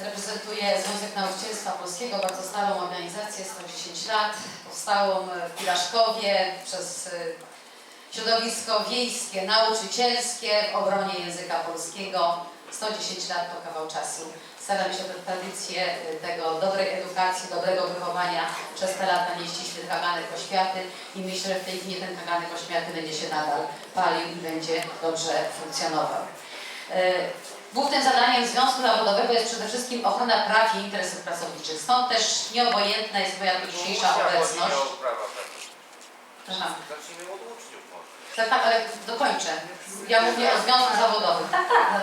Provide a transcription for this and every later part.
Reprezentuję Związek Nauczycielstwa Polskiego, bardzo starą organizację, 110 lat, powstałą w Pilaszkowie przez y, środowisko wiejskie, nauczycielskie w obronie języka polskiego. 110 lat to kawał czasu. Staramy się tę tradycję y, tego dobrej edukacji, dobrego wychowania przez te lata nieść świetny kaganek oświaty i myślę, że w tej chwili ten kaganek oświaty będzie się nadal palił i będzie dobrze funkcjonował. Głównym zadaniem Związku Zawodowego jest przede wszystkim ochrona praw i interesów pracowniczych. Stąd też nieobojętna jest moja tu dzisiejsza obecność. Przepraszam. Zacznijmy od uczniów może. Tak, tak, ale dokończę. Ja mówię o Związku Zawodowym. Tak, tak.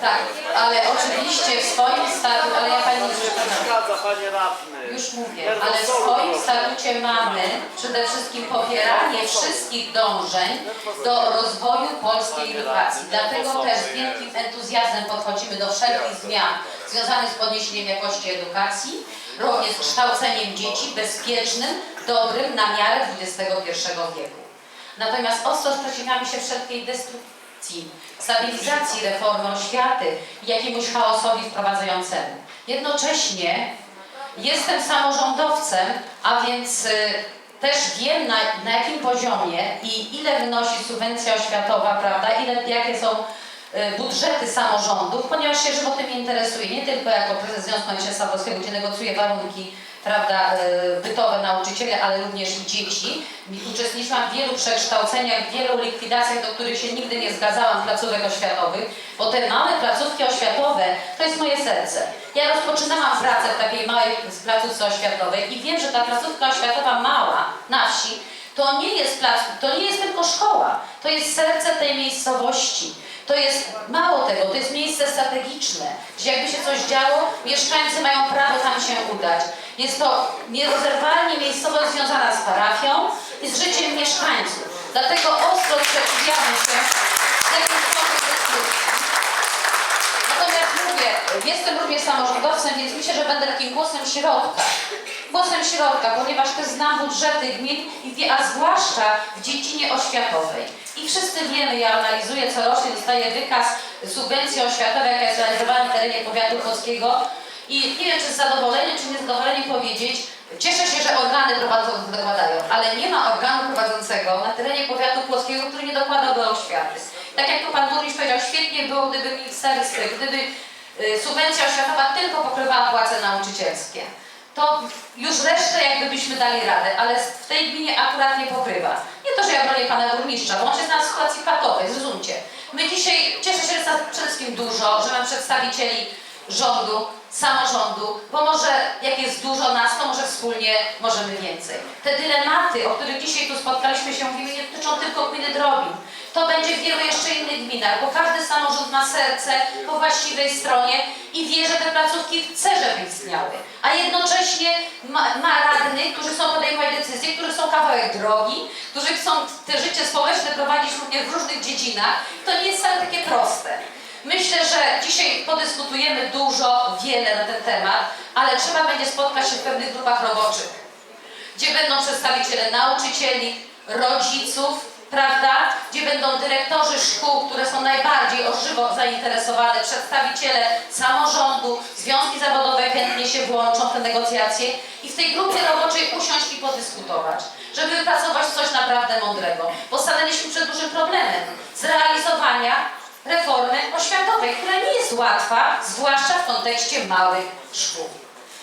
Tak, ale oczywiście w swoim statucie, ale ja Pani przeszkadza panie radny. Już mówię, ale w swoim statucie mamy przede wszystkim popieranie wszystkich dążeń do rozwoju polskiej edukacji. Dlatego też z wielkim entuzjazmem podchodzimy do wszelkich zmian związanych z podniesieniem jakości edukacji, również z kształceniem dzieci bezpiecznym, dobrym na miarę XXI wieku. Natomiast ostro sprzeciwiamy się wszelkiej destrukcji, stabilizacji reformy oświaty i jakiemuś chaosowi wprowadzającemu. Jednocześnie Jestem samorządowcem, a więc y, też wiem na, na jakim poziomie i ile wynosi subwencja oświatowa, prawda, ile, jakie są y, budżety samorządów, ponieważ się żywotem interesuję, nie tylko jako prezes Związku Polskiego, gdzie negocjuję warunki prawda, y, bytowe nauczycieli, ale również dzieci. Uczestniczyłam w wielu przekształceniach, w wielu likwidacjach, do których się nigdy nie zgadzałam, placówek oświatowych, bo te małe placówki oświatowe to jest moje serce. Ja rozpoczynałam pracę w takiej małej placówce oświatowej i wiem, że ta placówka oświatowa mała na wsi to nie jest plac, to nie jest tylko szkoła, to jest serce tej miejscowości. To jest mało tego, to jest miejsce strategiczne, gdzie jakby się coś działo, mieszkańcy mają prawo tam się udać. Jest to nierozerwalnie miejscowość związana z parafią i z życiem mieszkańców. Dlatego ostro sprzeciwiamy się. Natomiast mówię, jestem również samorządowcem, więc myślę, że będę takim głosem środka. Głosem środka, ponieważ też znam budżety gmin, a zwłaszcza w dziedzinie oświatowej. I wszyscy wiemy, ja analizuję corocznie, dostaję wykaz subwencji oświatowej, jaka jest realizowana na terenie powiatu polskiego. I nie wiem, czy z zadowoleniem, czy niezadowoleniem powiedzieć, cieszę się, że organy prowadzące dokładają, ale nie ma organu prowadzącego na terenie powiatu płockiego, który nie dokładałby oświaty. Tak jak tu Pan Burmistrz powiedział, świetnie było, gdyby ministerstwo, gdyby y, subwencja oświatowa tylko pokrywała płace nauczycielskie. To już resztę jakby byśmy dali radę, ale w tej gminie akurat nie pokrywa. Nie to, że ja bronię Pana Burmistrza, bo on się zna w sytuacji patowej, zrozumcie. My dzisiaj, cieszę się, przede wszystkim dużo, że mam przedstawicieli rządu, samorządu, bo może jak jest dużo nas, to może wspólnie możemy więcej. Te dylematy, o których dzisiaj tu spotkaliśmy się, mówimy, nie dotyczą tylko gminy Drobin. To będzie w wielu jeszcze innych gminach, bo każdy samorząd ma serce po właściwej stronie i wie, że te placówki chce, żeby istniały. A jednocześnie ma, ma radnych, którzy chcą podejmować decyzje, którzy są kawałek drogi, którzy chcą te życie społeczne prowadzić również w różnych dziedzinach. To nie jest wcale takie proste. Myślę, że dzisiaj podyskutujemy dużo, wiele na ten temat, ale trzeba będzie spotkać się w pewnych grupach roboczych, gdzie będą przedstawiciele nauczycieli, rodziców, prawda? Gdzie będą dyrektorzy szkół, które są najbardziej o żywo zainteresowane, przedstawiciele samorządu, związki zawodowe chętnie się włączą w te negocjacje i w tej grupie roboczej usiąść i podyskutować, żeby wypracować coś naprawdę mądrego, bo stanęliśmy przed dużym problemem reformy oświatowej, która nie łatwa, zwłaszcza w kontekście małych szkół.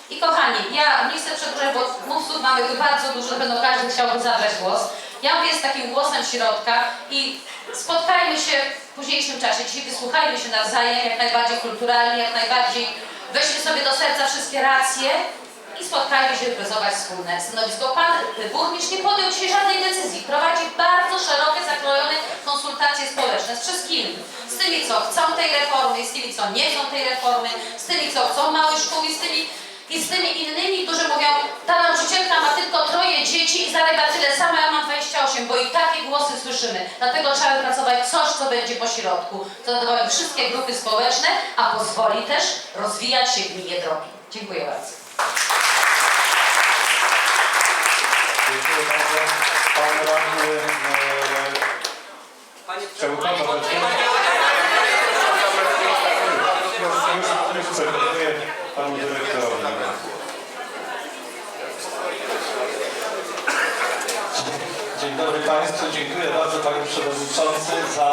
I kochani, ja nie chcę przedłużać, bo mówców mamy tu bardzo dużo, pewno każdy chciałby zabrać głos. Ja mówię z takim głosem środka i spotkajmy się w późniejszym czasie. Dzisiaj wysłuchajmy się nawzajem, jak najbardziej kulturalnie, jak najbardziej weźmy sobie do serca wszystkie racje i spotkajmy się wypracować wspólne stanowisko. Pan burmistrz nie podjął dzisiaj żadnej decyzji. Prowadzi konsultacje społeczne z wszystkimi. Z tymi, co chcą tej reformy, z tymi, co nie chcą tej reformy, z tymi, co chcą małych szkół i z tymi, i z tymi innymi, którzy mówią, ta nauczycielka ma tylko troje dzieci i zarabia tyle samo, ja mam 28, bo i takie głosy słyszymy. Dlatego trzeba wypracować coś, co będzie po środku, co zadowoli wszystkie grupy społeczne, a pozwoli też rozwijać się gminie drogi. Dziękuję bardzo. Dziękuję bardzo. Pan radny e, Panie chciałby pan? Już, panu dyrektorowi. Dzień dobry Państwu, dziękuję bardzo Panie Przewodniczący za